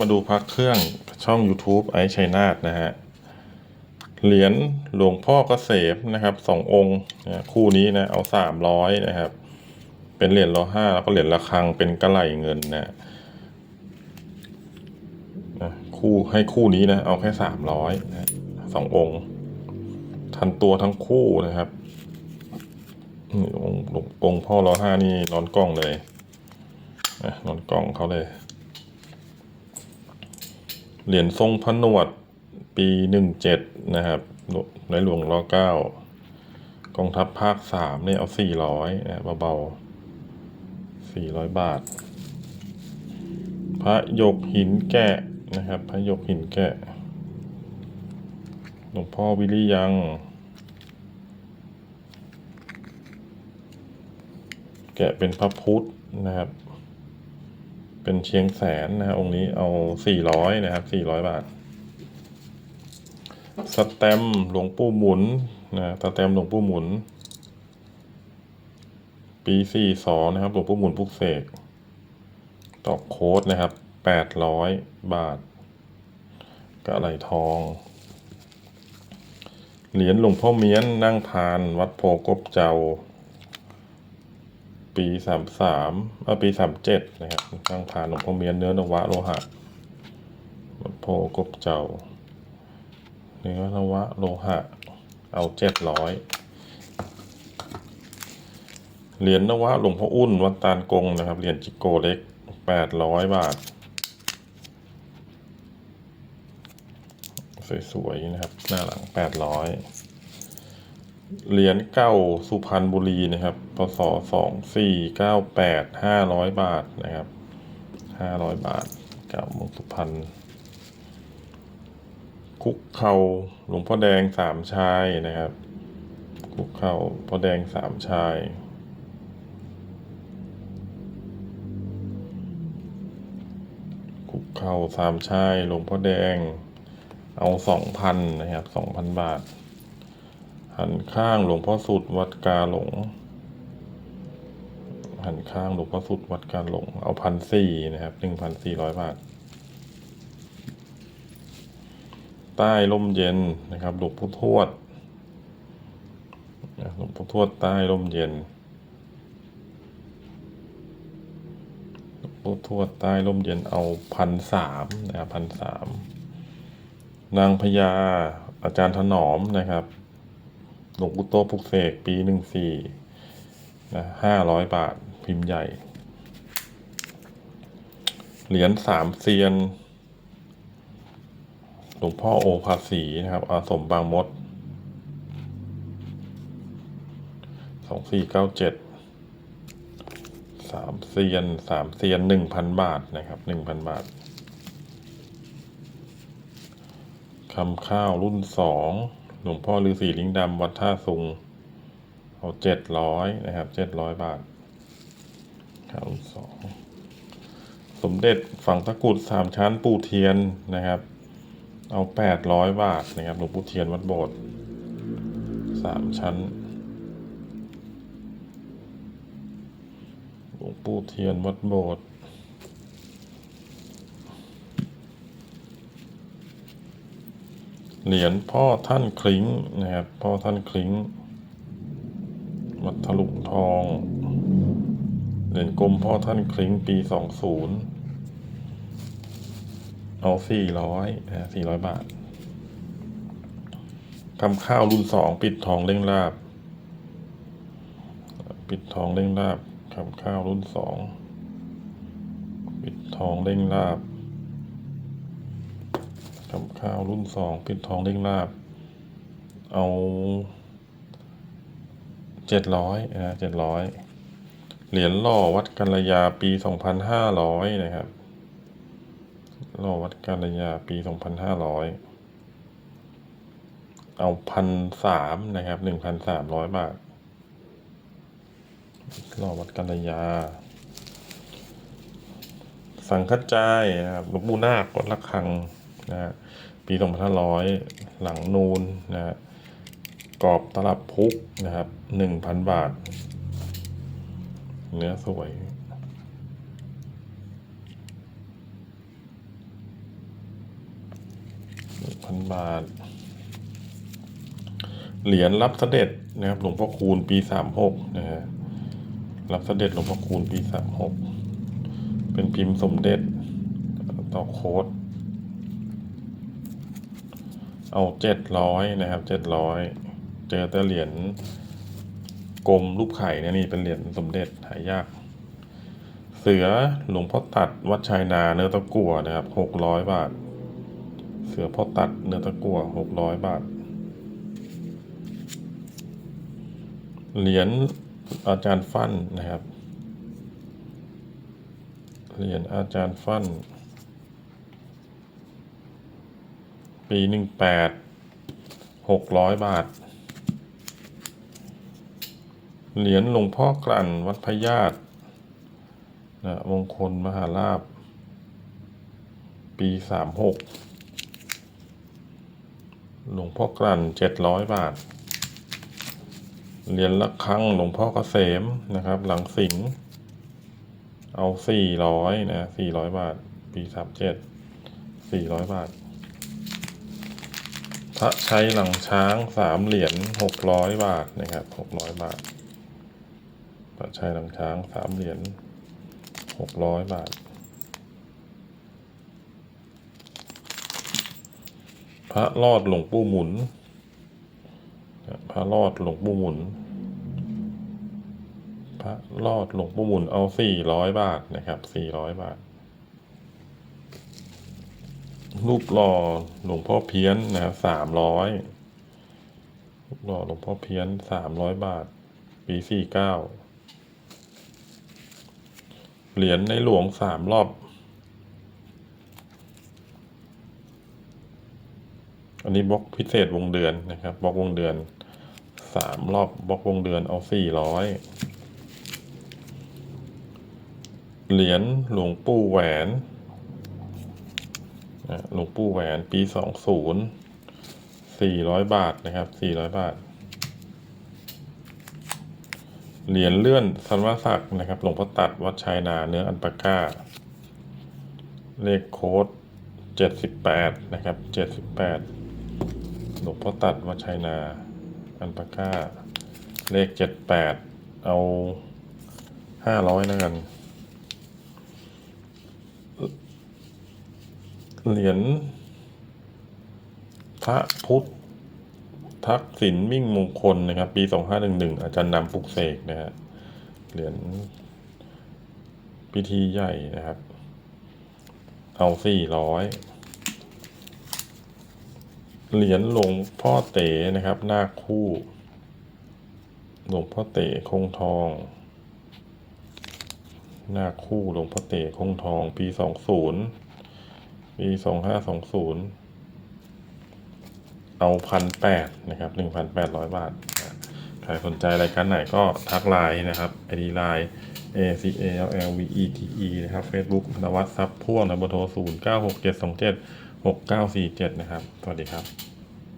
มาดูพักเครื่องช่อง YouTube ไอชัยนาทนะฮะ เหรียญหลวงพ่อกเกษมนะครับสององค์นะคู่นี้นะเอาสามร้อยนะครับ เป็นเหรียญรอห้าแล้วก็เหรียญระฆังเป็นกระไหลเงินนะนะคู่ให้คู่นี้นะ เอาแค่สามร้อยนะสององค์ ทันตัวทั้งคู่นะครับองค์องค์พ่อร้อห้านี่นอนกล้องเลยนอนกล้องเขาเลย เหรียญทรงพนวดปีหนึ่งเจ็ดนะครับในหลวงรอเก้ากองทัพภาคสามเนี่ยเอาสี่ร้อยนะเบาๆสี่ร้อยบาท พระหยกหินแกะนะครับ พระหยกหินแกะหลวงพ่อวิริยังแกะเป็นพระพุทธนะครับ เป็นเชียงแสนนะฮะองค์นี้เอาสี่ร้อยนะครับสี่ร้อยบาท สแตมหลวงปู่หมุนนะสแตมหลวงปู่หมุน ปีสี่สองนะครับหลวงปู่หมุนพุกเสกตอกโค้ดนะครับแปดร้อยบาทกระไหลทอง เหรียญหลวงพ่อเมียนนั่งทาน วัดโพกบเจ้า ปีสามสามปีสามเจ็ดนะครับนั่งทานหลวงพ่อเมียนเนื้อนวะโลหะวัดโพกบเจ้าเนื้อนวะโลหะ เอาเจ็ดร้อยเหรียญนวะหลวงพ่ออุ้นวัดตาลกงนะครับเหรียญจิโกเล็กแปดร้อยบาท สวยๆนะครับ หน้าหลังแปดร้อย เหรียญเก้าสุพรรณบุรีนะครับพศสองสี่เก้าแปดห้าร้อยบาทนะครับห้าร้อยบาทเก้าเมืองสุพรรณคุกเข่าหลวงพ่อแดงสามชายนะครับ คุกเข่าพ่อแดงสามชายคุกเข่าสามชายหลวงพ่อแดงเอาสองพันนะครับสองพันบาท หันข้างหลวงพ่อสุดวัดกาหลง หันข้างหลวงพ่อสุดวัดกาหลง เอาพันสี่นะครับหนึ่งพันสี่ร้อยบาท ใต้ร่มเย็นนะครับหลวงพ่อทวดหลวงพ่อทวดใต้ร่มเย็นหลวงพ่อทวดใต้ร่มเย็นเอาพันสามนะครับพันสามนางพญาอาจารย์ถนอมนะครับ หลวงปู่โตปุกเสกปีหนึ่งสี่นะห้าร้อยบาทพิมพ์ใหญ่ เหรียญสามเซียน หลวงพ่อโอภาสีนะครับ อาสมบางมดสองสี่เก้าเจ็ดสามเซียนสามเซียนหนึ่งพันบาทนะครับหนึ่งพันบาทคำข้าวรุ่นสอง ลวงพ่อฤาษีลิงดำวัดท่าซุงเอาเจ็ดร้อยนะครับเจ็ดร้อยบาทข้าวรุ่นสองสมเด็จฝั่งตะกุดสามชั้นปูเทียนนะครับ เอาแปดร้อยบาทนะครับหลวงปู่เทียนวัดโบสถ์สามชั้นหลวงปู่เทียนวัดโบสถ์ เหรียญพ่อท่านคลิ้งนะครับ พ่อท่านคลิ้งวัดถลุงทอง เหรียญกลมพ่อท่านคลิ้งปีสองศูนย์เอาสี่ร้อยนะสี่ร้อยบาททำข้าวรุ่นสองปิดทองเร่งลาบ ปิดทองเร่งลาบทำข้าวรุ่นสองปิดทองเร่งลาบ ทำข้าวรุ่นสองปิดทองเร่งลาบ เอาเจ็ดร้อยนะเจ็ดร้อยเหรียญหล่อวัดกัลยาปีสองพันห้าร้อยนะครับรอวัดกาลยาปีสองพันห้าร้อยเอาพันสามนะครับหนึ่งพันสามร้อยบาทรอวัดกาลยา สังฆจายนะครับหลวงปู่นาควัดละคัง นะฮะปีสองพันห้าร้อยหลังนูนนะฮะกรอบตลับพุกนะครับหนึ่งพันบาท เนื้อสวยพันบาท เหรียญรับเสด็จนะครับ หลวงพ่อคูณปีสามหกนะฮะรับเสด็จหลวงพ่อคูณปีสามหกเป็นพิมพ์สมเด็จต่อโค้ด เอาเจ็ดร้อยนะครับเจ็ดร้อยเจอแต่เหรียญกลมรูปไข่เนี่ยนี่เป็นเหรียญสมเด็จหายาก เสือหลวงพ่อตัดวัดชายนาเนื้อตะกั่วนะครับหกร้อยบาท เสือพ่อตัดเนื้อตะกั่วหกร้อยบาท เหรียญอาจารย์ฟั่นนะครับ เหรียญอาจารย์ฟั่น ปีหนึ่งแปดหกร้อยบาท เหรียญหลวงพ่อกลั่นวัดพญาตนะมงคลมหาลาภปีสามหกหลวงพ่อกลั่นเจ็ดร้อยบาท เหรียญละครังหลวงพ่อเกษมนะครับ หลังสิงเอาสี่ร้อยนะสี่ร้อยบาท ปีสามเจ็ดสี่ร้อยบาท พระชัยหลังช้างสามเหรียญหกร้อยบาทนะครับหกร้อยบาท พระชัยหลังช้างสามเหรียญหกร้อยบาท พระรอดหลวงปู่หมุน พระรอดหลวงปู่หมุน พระรอดหลวงปู่หมุนเอาสี่ร้อยบาทนะครับสี่ร้อยบาท รูปหล่อหลวงพ่อเพี้ยนนะครับสามร้อยรูปหล่อหลวงพ่อเพี้ยนสามร้อยบาท ปีสี่เก้าเหรียญในหลวงสามรอบ อันนี้บล็อกพิเศษวงเดือนนะครับบล็อกวงเดือนสามรอบบล็อกวงเดือนเอาสี่ร้อยเหรียญหลวงปู่แหวน หลวงปู่แหวนปีสองศูนย์สี่ร้อยบาทนะครับสี่ร้อยบาท เหรียญเลื่อนสันวศักดิ์นะครับ หลวงพ่อตัดวัดชายนาเนื้ออันปาก้า เลขโค้ดเจ็ดสิบแปดนะครับเจ็ดสิบแปดหลวงพ่อตัดวัดชายนา อันปาก้า เลขเจ็ดแปดเอาห้าร้อยแล้วกัน เหรียญพระพุทธทักษิณมิ่งมงคลนะครับ ปีสองห้าหนึ่งหนึ่งอาจารย์นำปุกเสกนะฮะเหรียญพิธีใหญ่นะครับ เอาสี่ร้อยเหรียญหลวงพ่อเต๋นะครับหน้าคคู่หลวงพ่อเต๋คงทอง หน้าคู่หลวงพ่อเต๋คงทอง ปีสองศูนย์ ปีสองห้าสองศูนย์เอาพันแปดนะครับหนึ่งพันแปดร้อยบาท ใครสนใจรายการไหนก็ทักไลน์นะครับไอดีไลน์ A C A L L V E T E นะครับ Facebook นวัดซับพ่วงนะเบอร์โทรศูนย์เก้าหกเจ็ดสองเจ็ดหกเก้าสี่เจ็ดนะครับ สวัสดีครับ